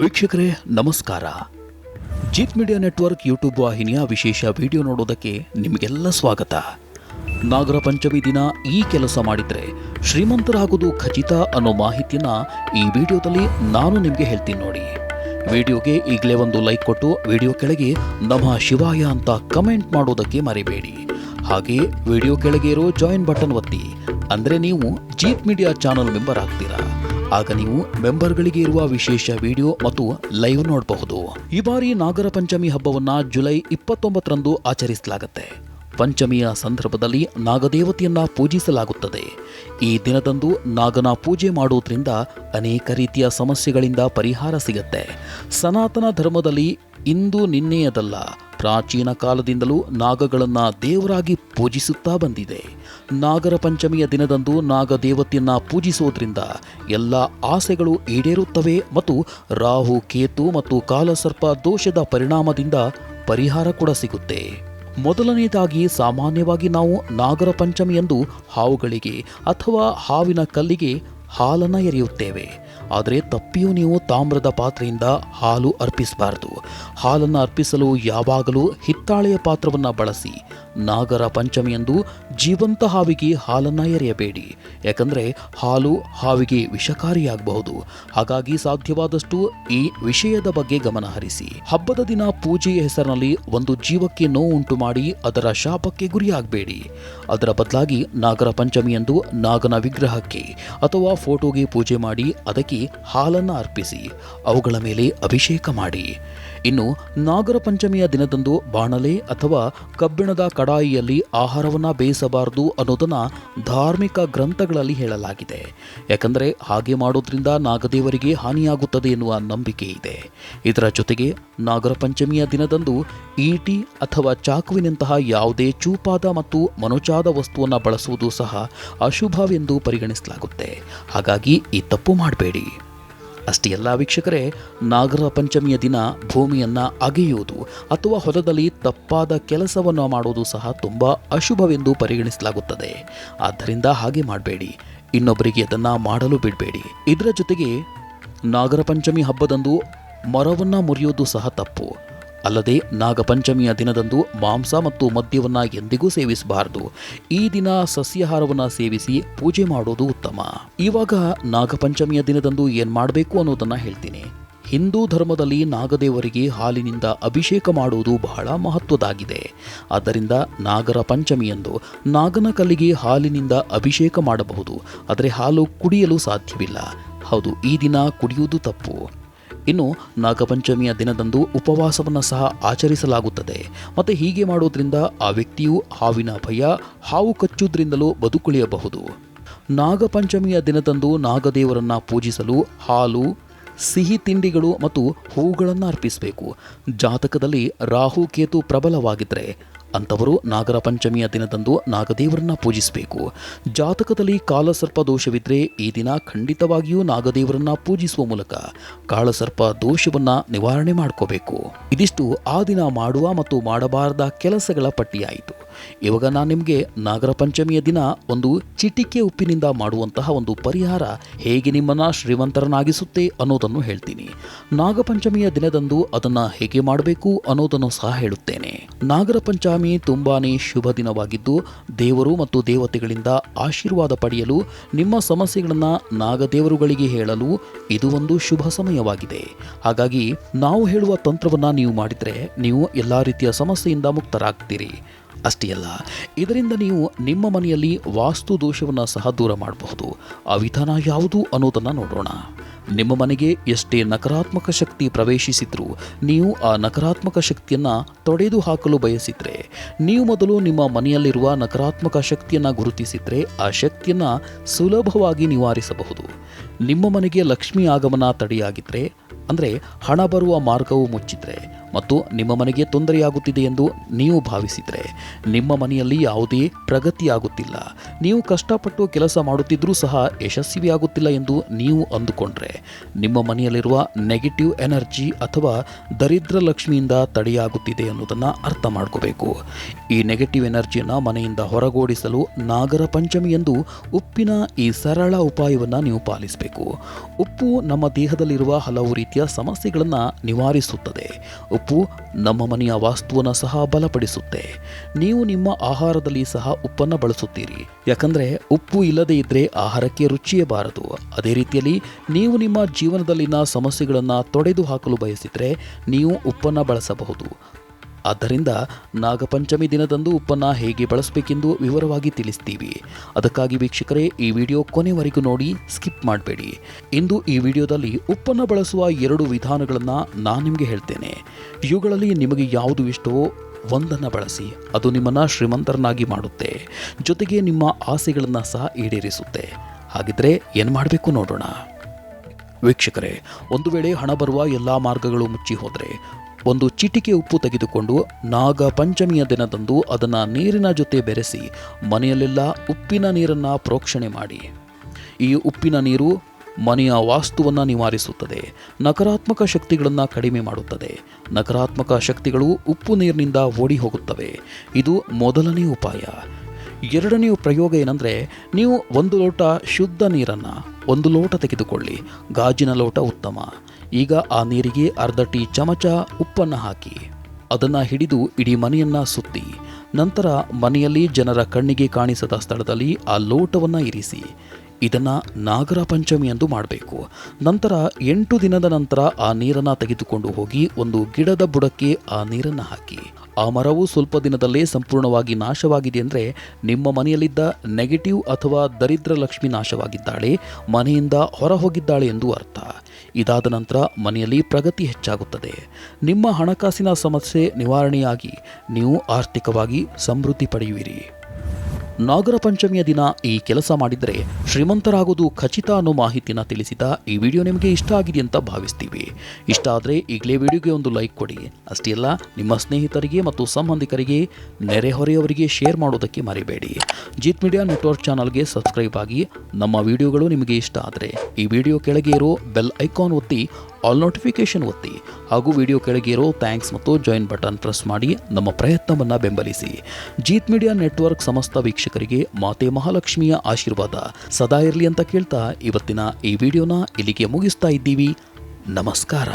ವೀಕ್ಷಕರೇ, ನಮಸ್ಕಾರ. Jeep media network YouTube ವಾಹಿನಿಯ ವಿಶೇಷ ವಿಡಿಯೋ ನೋಡೋದಕ್ಕೆ ನಿಮಗೆಲ್ಲ ಸ್ವಾಗತ. ನಾಗರ ಪಂಚಮಿ ದಿನ ಈ ಕೆಲಸ ಮಾಡಿದರೆ ಶ್ರೀಮಂತರಾಗೋದು ಖಚಿತ ಅನ್ನೋ ಮಾಹಿತಿಯನ್ನು ಈ ವಿಡಿಯೋದಲ್ಲಿ ನಾನು ನಿಮಗೆ ಹೇಳ್ತೀನಿ ನೋಡಿ. ವಿಡಿಯೋಗೆ ಈಗಲೇ ಒಂದು ಲೈಕ್ ಕೊಟ್ಟು ವಿಡಿಯೋ ಕೆಳಗೆ ನಮ ಶಿವಾಯ ಅಂತ ಕಮೆಂಟ್ ಮಾಡೋದಕ್ಕೆ ಮರಿಬೇಡಿ. ಹಾಗೆ ವಿಡಿಯೋ ಕೆಳಗೆ ಇರೋ ಜಾಯಿನ್ ಬಟನ್ ಒತ್ತಿ. ಅಂದರೆ ನೀವು ಜೀಪ್ ಮೀಡಿಯಾ ಚಾನಲ್ ಮೆಂಬರ್ ಆಗ್ತೀರಾ. ಆಗ ನೀವು ಮೆಂಬರ್ಗಳಿಗೆ ಇರುವ ವಿಶೇಷ ವಿಡಿಯೋ ಮತ್ತು ಲೈವ್ ನೋಡಬಹುದು. ಈ ಬಾರಿ ನಾಗರ ಪಂಚಮಿ ಹಬ್ಬವನ್ನ ಜುಲೈ ಇಪ್ಪತ್ತೊಂಬತ್ತರಂದು ಆಚರಿಸಲಾಗುತ್ತೆ. ಪಂಚಮಿಯ ಸಂದರ್ಭದಲ್ಲಿ ನಾಗದೇವತೆಯನ್ನ ಪೂಜಿಸಲಾಗುತ್ತದೆ. ಈ ದಿನದಂದು ನಾಗನ ಪೂಜೆ ಮಾಡುವುದರಿಂದ ಅನೇಕ ರೀತಿಯ ಸಮಸ್ಯೆಗಳಿಂದ ಪರಿಹಾರ ಸಿಗುತ್ತೆ. ಸನಾತನ ಧರ್ಮದಲ್ಲಿ ಇಂದು ನಿನ್ನೆಯದಲ್ಲ ಪ್ರಾಚೀನ ಕಾಲದಿಂದಲೂ ನಾಗಗಳನ್ನು ದೇವರಾಗಿ ಪೂಜಿಸುತ್ತಾ ಬಂದಿದೆ. ನಾಗರ ಪಂಚಮಿಯ ದಿನದಂದು ನಾಗದೇವತೆಯನ್ನ ಪೂಜಿಸೋದ್ರಿಂದ ಎಲ್ಲ ಆಸೆಗಳು ಈಡೇರುತ್ತವೆ ಮತ್ತು ರಾಹು, ಕೇತು ಮತ್ತು ಕಾಲಸರ್ಪ ದೋಷದ ಪರಿಣಾಮದಿಂದ ಪರಿಹಾರ ಕೂಡ ಸಿಗುತ್ತೆ. ಮೊದಲನೆಯದಾಗಿ ಸಾಮಾನ್ಯವಾಗಿ ನಾವು ನಾಗರ ಪಂಚಮಿಯಂದು ಹಾವುಗಳಿಗೆ ಅಥವಾ ಹಾವಿನ ಕಲ್ಲಿಗೆ ಹಾಲನ್ನು ಎರೆಯುತ್ತೇವೆ. ಆದರೆ ತಪ್ಪಿಯೂ ನೀವು ತಾಮ್ರದ ಪಾತ್ರೆಯಿಂದ ಹಾಲು ಅರ್ಪಿಸಬಾರದು. ಹಾಲನ್ನು ಅರ್ಪಿಸಲು ಯಾವಾಗಲೂ ಹಿತ್ತಾಳೆಯ ಪಾತ್ರವನ್ನು ಬಳಸಿ. ನಾಗರ ಪಂಚಮಿಯಂದು ಜೀವಂತ ಹಾವಿಗೆ ಹಾಲನ್ನು ಎರೆಯಬೇಡಿ. ಯಾಕಂದರೆ ಹಾಲು ಹಾವಿಗೆ ವಿಷಕಾರಿಯಾಗಬಹುದು. ಹಾಗಾಗಿ ಸಾಧ್ಯವಾದಷ್ಟು ಈ ವಿಷಯದ ಬಗ್ಗೆ ಗಮನ ಹರಿಸಿ. ಹಬ್ಬದ ದಿನ ಪೂಜೆಯ ಹೆಸರಿನಲ್ಲಿ ಒಂದು ಜೀವಕ್ಕೆ ನೋವುಂಟು ಮಾಡಿ ಅದರ ಶಾಪಕ್ಕೆ ಗುರಿಯಾಗಬೇಡಿ. ಅದರ ಬದಲಾಗಿ ನಾಗರ ಪಂಚಮಿಯಂದು ನಾಗನ ವಿಗ್ರಹಕ್ಕೆ ಅಥವಾ ಫೋಟೋಗೆ ಪೂಜೆ ಮಾಡಿ ಅದಕ್ಕೆ ಹಾಲನ್ನು ಅರ್ಪಿಸಿ, ಅವುಗಳ ಮೇಲೆ ಅಭಿಷೇಕ ಮಾಡಿ. ಇನ್ನು ನಾಗರ ಪಂಚಮಿಯ ದಿನದಂದು ಬಾಣಲೆ ಅಥವಾ ಕಬ್ಬಿಣದ ಕಡಾಯಿಯಲ್ಲಿ ಆಹಾರವನ್ನು ಬೇಯಿಸಬಾರದು ಅನ್ನೋದನ್ನು ಧಾರ್ಮಿಕ ಗ್ರಂಥಗಳಲ್ಲಿ ಹೇಳಲಾಗಿದೆ. ಯಾಕಂದರೆ ಹಾಗೆ ಮಾಡೋದ್ರಿಂದ ನಾಗದೇವರಿಗೆ ಹಾನಿಯಾಗುತ್ತದೆ ಎನ್ನುವ ನಂಬಿಕೆ ಇದೆ. ಇದರ ಜೊತೆಗೆ ನಾಗರ ಪಂಚಮಿಯ ದಿನದಂದು ಈಟಿ ಅಥವಾ ಚಾಕುವಿನಂತಹ ಯಾವುದೇ ಚೂಪಾದ ಮತ್ತು ಮನುಚಾದ ವಸ್ತುವನ್ನು ಬಳಸುವುದು ಸಹ ಅಶುಭವೆಂದು ಪರಿಗಣಿಸಲಾಗುತ್ತೆ. ಹಾಗಾಗಿ ಈ ತಪ್ಪು ಮಾಡಬೇಡಿ. ಅಷ್ಟೇ ಎಲ್ಲ ವೀಕ್ಷಕರೇ, ನಾಗರ ಪಂಚಮಿಯ ದಿನ ಭೂಮಿಯನ್ನು ಅಗೆಯುವುದು ಅಥವಾ ಹೊಲದಲ್ಲಿ ತಪ್ಪಾದ ಕೆಲಸವನ್ನು ಮಾಡುವುದು ಸಹ ತುಂಬ ಅಶುಭವೆಂದು ಪರಿಗಣಿಸಲಾಗುತ್ತದೆ. ಆದ್ದರಿಂದ ಹಾಗೆ ಮಾಡಬೇಡಿ. ಇನ್ನೊಬ್ಬರಿಗೆ ಅದನ್ನು ಮಾಡಲು ಬಿಡಬೇಡಿ. ಇದರ ಜೊತೆಗೆ ನಾಗರ ಪಂಚಮಿ ಹಬ್ಬದಂದು ಮರವನ್ನು ಮುರಿಯೋದು ಸಹ ತಪ್ಪು. ಅಲ್ಲದೆ ನಾಗಪಂಚಮಿಯ ದಿನದಂದು ಮಾಂಸ ಮತ್ತು ಮದ್ಯವನ್ನು ಎಂದಿಗೂ ಸೇವಿಸಬಾರದು. ಈ ದಿನ ಸಸ್ಯಾಹಾರವನ್ನು ಸೇವಿಸಿ ಪೂಜೆ ಮಾಡೋದು ಉತ್ತಮ. ಇವಾಗ ನಾಗಪಂಚಮಿಯ ದಿನದಂದು ಏನು ಮಾಡಬೇಕು ಅನ್ನೋದನ್ನು ಹೇಳ್ತೀನಿ. ಹಿಂದೂ ಧರ್ಮದಲ್ಲಿ ನಾಗದೇವರಿಗೆ ಹಾಲಿನಿಂದ ಅಭಿಷೇಕ ಮಾಡುವುದು ಬಹಳ ಮಹತ್ವದಾಗಿದೆ. ಆದ್ದರಿಂದ ನಾಗರ ಪಂಚಮಿಯಂದು ನಾಗನ ಕಲ್ಲಿಗೆ ಹಾಲಿನಿಂದ ಅಭಿಷೇಕ ಮಾಡಬಹುದು. ಆದರೆ ಹಾಲು ಕುಡಿಯಲು ಸಾಧ್ಯವಿಲ್ಲ. ಹೌದು, ಈ ದಿನ ಕುಡಿಯುವುದು ತಪ್ಪು. ಇನ್ನು ನಾಗಪಂಚಮಿಯ ದಿನದಂದು ಉಪವಾಸವನ್ನು ಸಹ ಆಚರಿಸಲಾಗುತ್ತದೆ. ಮತ್ತು ಹೀಗೆ ಮಾಡೋದ್ರಿಂದ ಆ ವ್ಯಕ್ತಿಯು ಹಾವಿನ ಭಯ, ಹಾವು ಕಚ್ಚುವುದರಿಂದಲೂ ಬದುಕುಳಿಯಬಹುದು. ನಾಗಪಂಚಮಿಯ ದಿನದಂದು ನಾಗದೇವರನ್ನು ಪೂಜಿಸಲು ಹಾಲು, ಸಿಹಿ ತಿಂಡಿಗಳು ಮತ್ತು ಹೂಗಳನ್ನು ಅರ್ಪಿಸಬೇಕು. ಜಾತಕದಲ್ಲಿ ರಾಹು ಕೇತು ಪ್ರಬಲವಾಗಿದ್ದರೆ ಅಂಥವರು ನಾಗರ ಪಂಚಮಿಯ ದಿನದಂದು ನಾಗದೇವರನ್ನ ಪೂಜಿಸಬೇಕು. ಜಾತಕದಲ್ಲಿ ಕಾಲಸರ್ಪ ದೋಷವಿದ್ರೆ ಈ ದಿನ ಖಂಡಿತವಾಗಿಯೂ ನಾಗದೇವರನ್ನ ಪೂಜಿಸುವ ಮೂಲಕ ಕಾಳಸರ್ಪ ದೋಷವನ್ನ ನಿವಾರಣೆ ಮಾಡ್ಕೋಬೇಕು. ಇದಿಷ್ಟು ಆ ದಿನ ಮಾಡುವ ಮತ್ತು ಮಾಡಬಾರದ ಕೆಲಸಗಳ ಪಟ್ಟಿಯಾಯಿತು. ಇವಾಗ ನಾನು ನಿಮಗೆ ನಾಗರ ಪಂಚಮಿಯ ದಿನ ಒಂದು ಚಿಟಿಕೆ ಉಪ್ಪಿನಿಂದ ಮಾಡುವಂತಹ ಒಂದು ಪರಿಹಾರ ಹೇಗೆ ನಿಮ್ಮನ್ನು ಶ್ರೀಮಂತರನ್ನಾಗಿಸುತ್ತೆ ಅನ್ನೋದನ್ನು ಹೇಳ್ತೀನಿ. ನಾಗಪಂಚಮಿಯ ದಿನದಂದು ಅದನ್ನು ಹೇಗೆ ಮಾಡಬೇಕು ಅನ್ನೋದನ್ನು ಸಹ ಹೇಳುತ್ತೇನೆ. ನಾಗರ ಪಂಚಮಿ ತುಂಬಾ ಶುಭ ದಿನವಾಗಿದ್ದು ದೇವರು ಮತ್ತು ದೇವತೆಗಳಿಂದ ಆಶೀರ್ವಾದ ಪಡೆಯಲು, ನಿಮ್ಮ ಸಮಸ್ಯೆಗಳನ್ನು ನಾಗದೇವರುಗಳಿಗೆ ಹೇಳಲು ಇದು ಒಂದು ಶುಭ ಸಮಯವಾಗಿದೆ. ಹಾಗಾಗಿ ನಾವು ಹೇಳುವ ತಂತ್ರವನ್ನು ನೀವು ಮಾಡಿದರೆ ನೀವು ಎಲ್ಲ ರೀತಿಯ ಸಮಸ್ಯೆಯಿಂದ ಮುಕ್ತರಾಗ್ತೀರಿ. ಅಷ್ಟೇ ಅಲ್ಲ, ಇದರಿಂದ ನೀವು ನಿಮ್ಮ ಮನೆಯಲ್ಲಿ ವಾಸ್ತು ದೋಷವನ್ನು ಸಹ ದೂರ ಮಾಡಬಹುದು. ಆ ವಿಧಾನ ಯಾವುದು ಅನ್ನೋದನ್ನು ನೋಡೋಣ. ನಿಮ್ಮ ಮನೆಗೆ ಎಷ್ಟೇ ನಕಾರಾತ್ಮಕ ಶಕ್ತಿ ಪ್ರವೇಶಿಸಿದ್ರೂ, ನೀವು ಆ ನಕಾರಾತ್ಮಕ ಶಕ್ತಿಯನ್ನು ತೊಡೆದು ಹಾಕಲು ಬಯಸಿದರೆ, ನೀವು ಮೊದಲು ನಿಮ್ಮ ಮನೆಯಲ್ಲಿರುವ ನಕಾರಾತ್ಮಕ ಶಕ್ತಿಯನ್ನು ಗುರುತಿಸಿದರೆ, ಆ ಶಕ್ತಿಯನ್ನು ಸುಲಭವಾಗಿ ನಿವಾರಿಸಬಹುದು. ನಿಮ್ಮ ಮನೆಗೆ ಲಕ್ಷ್ಮಿ ಆಗಮನ ತಡೆಯಾಗಿದ್ದರೆ ಅಂದರೆ ಹಣ ಬರುವ ಮಾರ್ಗವು ಮುಚ್ಚಿದ್ರೆ ಮತ್ತು ನಿಮ್ಮ ಮನೆಗೆ ತೊಂದರೆಯಾಗುತ್ತಿದೆ ಎಂದು ನೀವು ಭಾವಿಸಿದರೆ, ನಿಮ್ಮ ಮನೆಯಲ್ಲಿ ಯಾವುದೇ ಪ್ರಗತಿಯಾಗುತ್ತಿಲ್ಲ. ನೀವು ಕಷ್ಟಪಟ್ಟು ಕೆಲಸ ಮಾಡುತ್ತಿದ್ದರೂ ಸಹ ಯಶಸ್ವಿಯಾಗುತ್ತಿಲ್ಲ ಎಂದು ನೀವು ಅಂದುಕೊಂಡ್ರೆ, ನಿಮ್ಮ ಮನೆಯಲ್ಲಿರುವ ನೆಗೆಟಿವ್ ಎನರ್ಜಿ ಅಥವಾ ದರಿದ್ರ ಲಕ್ಷ್ಮಿಯಿಂದ ತಡೆಯಾಗುತ್ತಿದೆ ಅನ್ನೋದನ್ನು ಅರ್ಥ ಮಾಡ್ಕೋಬೇಕು. ಈ ನೆಗೆಟಿವ್ ಎನರ್ಜಿಯನ್ನು ಮನೆಯಿಂದ ಹೊರಗೋಡಿಸಲು ನಾಗರ ಪಂಚಮಿ ಎಂದು ಉಪ್ಪಿನ ಈ ಸರಳ ಉಪಾಯವನ್ನು ನೀವು ಪಾಲಿಸಬೇಕು. ಉಪ್ಪು ನಮ್ಮ ದೇಹದಲ್ಲಿರುವ ಹಲವು ರೀತಿಯ ಸಮಸ್ಯೆಗಳನ್ನು ನಿವಾರಿಸುತ್ತದೆ. ನಮ್ಮ ಮನೆಯ ವಾಸ್ತುವನ್ನು ಸಹ ಬಲಪಡಿಸುತ್ತೆ. ನೀವು ನಿಮ್ಮ ಆಹಾರದಲ್ಲಿ ಸಹ ಉಪ್ಪನ್ನು ಬಳಸುತ್ತೀರಿ. ಯಾಕಂದರೆ ಉಪ್ಪು ಇಲ್ಲದೇ ಇದ್ದರೆ ಆಹಾರಕ್ಕೆ ರುಚಿಯೇ ಬಾರದು. ಅದೇ ರೀತಿಯಲ್ಲಿ ನೀವು ನಿಮ್ಮ ಜೀವನದಲ್ಲಿನ ಸಮಸ್ಯೆಗಳನ್ನು ತೊಡೆದು ಹಾಕಲು ಬಯಸಿದರೆ ನೀವು ಉಪ್ಪನ್ನು ಬಳಸಬಹುದು. ಆದ್ದರಿಂದ ನಾಗಪಂಚಮಿ ದಿನದಂದು ಉಪ್ಪನ್ನು ಹೇಗೆ ಬಳಸಬೇಕೆಂದು ವಿವರವಾಗಿ ತಿಳಿಸ್ತೀವಿ. ಅದಕ್ಕಾಗಿ ವೀಕ್ಷಕರೇ, ಈ ವಿಡಿಯೋ ಕೊನೆವರೆಗೂ ನೋಡಿ, ಸ್ಕಿಪ್ ಮಾಡಬೇಡಿ. ಇಂದು ಈ ವಿಡಿಯೋದಲ್ಲಿ ಉಪ್ಪನ್ನು ಬಳಸುವ ಎರಡು ವಿಧಾನಗಳನ್ನು ನಾನು ನಿಮಗೆ ಹೇಳ್ತೇನೆ. ಇವುಗಳಲ್ಲಿ ನಿಮಗೆ ಯಾವುದು ಇಷ್ಟವೋ ಒಂದನ್ನು ಬಳಸಿ, ಅದು ನಿಮ್ಮನ್ನು ಶ್ರೀಮಂತರನ್ನಾಗಿ ಮಾಡುತ್ತೆ. ಜೊತೆಗೆ ನಿಮ್ಮ ಆಸೆಗಳನ್ನು ಸಹ ಈಡೇರಿಸುತ್ತೆ. ಹಾಗಿದ್ರೆ ಏನು ಮಾಡಬೇಕು ನೋಡೋಣ. ವೀಕ್ಷಕರೇ, ಒಂದು ವೇಳೆ ಹಣ ಬರುವ ಎಲ್ಲ ಮಾರ್ಗಗಳು ಮುಚ್ಚಿ ಹೋದರೆ ಒಂದು ಚಿಟಿಕೆ ಉಪ್ಪು ತೆಗೆದುಕೊಂಡು ನಾಗ ಪಂಚಮಿಯ ದಿನದಂದು ಅದನ್ನು ನೀರಿನ ಜೊತೆ ಬೆರೆಸಿ ಮನೆಯಲ್ಲೆಲ್ಲ ಉಪ್ಪಿನ ನೀರನ್ನು ಪ್ರೋಕ್ಷಣೆ ಮಾಡಿ. ಈ ಉಪ್ಪಿನ ನೀರು ಮನೆಯ ವಾಸ್ತುವನ್ನು ನಿವಾರಿಸುತ್ತದೆ, ನಕಾರಾತ್ಮಕ ಶಕ್ತಿಗಳನ್ನು ಕಡಿಮೆ ಮಾಡುತ್ತದೆ. ನಕಾರಾತ್ಮಕ ಶಕ್ತಿಗಳು ಉಪ್ಪು ನೀರಿನಿಂದ ಓಡಿ ಹೋಗುತ್ತವೆ ಇದು ಮೊದಲನೇ ಉಪಾಯ. ಎರಡನೆಯ ಪ್ರಯೋಗ ಏನಂದರೆ, ನೀವು ಒಂದು ಲೋಟ ಶುದ್ಧ ನೀರನ್ನು ಒಂದು ಲೋಟ ತೆಗೆದುಕೊಳ್ಳಿ. ಗಾಜಿನ ಲೋಟ ಉತ್ತಮ. ಈಗ ಆ ನೀರಿಗೆ ಅರ್ಧ ಟೀ ಚಮಚ ಉಪ್ಪನ್ನು ಹಾಕಿ. ಅದನ್ನು ಹಿಡಿದು ಇಡೀ ಮನೆಯನ್ನು ಸುತ್ತಿ. ನಂತರ ಮನೆಯಲ್ಲಿ ಜನರ ಕಣ್ಣಿಗೆ ಕಾಣಿಸದ ಸ್ಥಳದಲ್ಲಿ ಆ ಲೋಟವನ್ನು ಇರಿಸಿ. ಇದನ್ನು ನಾಗರ ಪಂಚಮಿ ಎಂದು ಮಾಡಬೇಕು. ನಂತರ ಎಂಟು ದಿನದ ನಂತರ ಆ ನೀರನ್ನು ತೆಗೆದುಕೊಂಡು ಹೋಗಿ ಒಂದು ಗಿಡದ ಬುಡಕ್ಕೆ ಆ ನೀರನ್ನು ಹಾಕಿ. ಆ ಮರವು ಸ್ವಲ್ಪ ದಿನದಲ್ಲೇ ಸಂಪೂರ್ಣವಾಗಿ ನಾಶವಾಗಿದೆ ಅಂದರೆ ನಿಮ್ಮ ಮನೆಯಲ್ಲಿದ್ದ ನೆಗೆಟಿವ್ ಅಥವಾ ದರಿದ್ರ ಲಕ್ಷ್ಮಿ ನಾಶವಾಗಿದ್ದಾಳೆ, ಮನೆಯಿಂದ ಹೊರ ಹೋಗಿದ್ದಾಳೆ ಎಂದು ಅರ್ಥ. ಇದಾದ ನಂತರ ಮನೆಯಲ್ಲಿ ಪ್ರಗತಿ ಹೆಚ್ಚಾಗುತ್ತದೆ. ನಿಮ್ಮ ಹಣಕಾಸಿನ ಸಮಸ್ಯೆ ನಿವಾರಣೆಯಾಗಿ ನೀವು ಆರ್ಥಿಕವಾಗಿ ಸಮೃದ್ಧಿ ಪಡೆಯುವಿರಿ. ನಾಗರ ಪಂಚಮಿಯ ದಿನ ಈ ಕೆಲಸ ಮಾಡಿದರೆ ಶ್ರೀಮಂತರಾಗೋದು ಖಚಿತ ಅನ್ನೋ ಮಾಹಿತಿನ ತಿಳಿಸಿದ ಈ ವಿಡಿಯೋ ನಿಮಗೆ ಇಷ್ಟ ಆಗಿದೆ ಅಂತ ಭಾವಿಸ್ತೀವಿ. ಇಷ್ಟ ಆದರೆ ಈಗಲೇ ವಿಡಿಯೋಗೆ ಒಂದು ಲೈಕ್ ಕೊಡಿ. ಅಷ್ಟೇ ಅಲ್ಲ, ನಿಮ್ಮ ಸ್ನೇಹಿತರಿಗೆ ಮತ್ತು ಸಂಬಂಧಿಕರಿಗೆ ನೆರೆಹೊರೆಯವರಿಗೆ ಶೇರ್ ಮಾಡೋದಕ್ಕೆ ಮರಿಬೇಡಿ. ಜೀತ್ ಮೀಡಿಯಾ ನೆಟ್ವರ್ಕ್ ಚಾನಲ್ಗೆ ಸಬ್ಸ್ಕ್ರೈಬ್ ಆಗಿ ನಮ್ಮ ವಿಡಿಯೋಗಳು ನಿಮಗೆ ಇಷ್ಟ ಆದರೆ ಈ ವಿಡಿಯೋ ಕೆಳಗೆ ಇರೋ ಬೆಲ್ ಐಕಾನ್ ಒತ್ತಿ ಆಲ್ ನೋಟಿಫಿಕೇಶನ್ ಒತ್ತಿ ಹಾಗೂ ವಿಡಿಯೋ ಕೆಳಗೆ ಥ್ಯಾಂಕ್ಸ್ ಮತ್ತು ಜಾಯಿನ್ ಬಟನ್ ಪ್ರೆಸ್ ಮಾಡಿ ನಮ್ಮ ಪ್ರಯತ್ನವನ್ನು ಬೆಂಬಲಿಸಿ. ಜೀತ್ ಮೀಡಿಯಾ ನೆಟ್ವರ್ಕ್ ಸಮಸ್ತ ವೀಕ್ಷಕರಿಗೆ ಮಾತೆ ಮಹಾಲಕ್ಷ್ಮಿಯ ಆಶೀರ್ವಾದ. ಸದಾ ಇರಲಿ ಅಂತ ಕೇಳ್ತಾ ಇವತ್ತಿನ ಈ ವಿಡಿಯೋನ ಇಲ್ಲಿಗೆ ಮುಗಿಸ್ತಾ ಇದ್ದೀವಿ. ನಮಸ್ಕಾರ.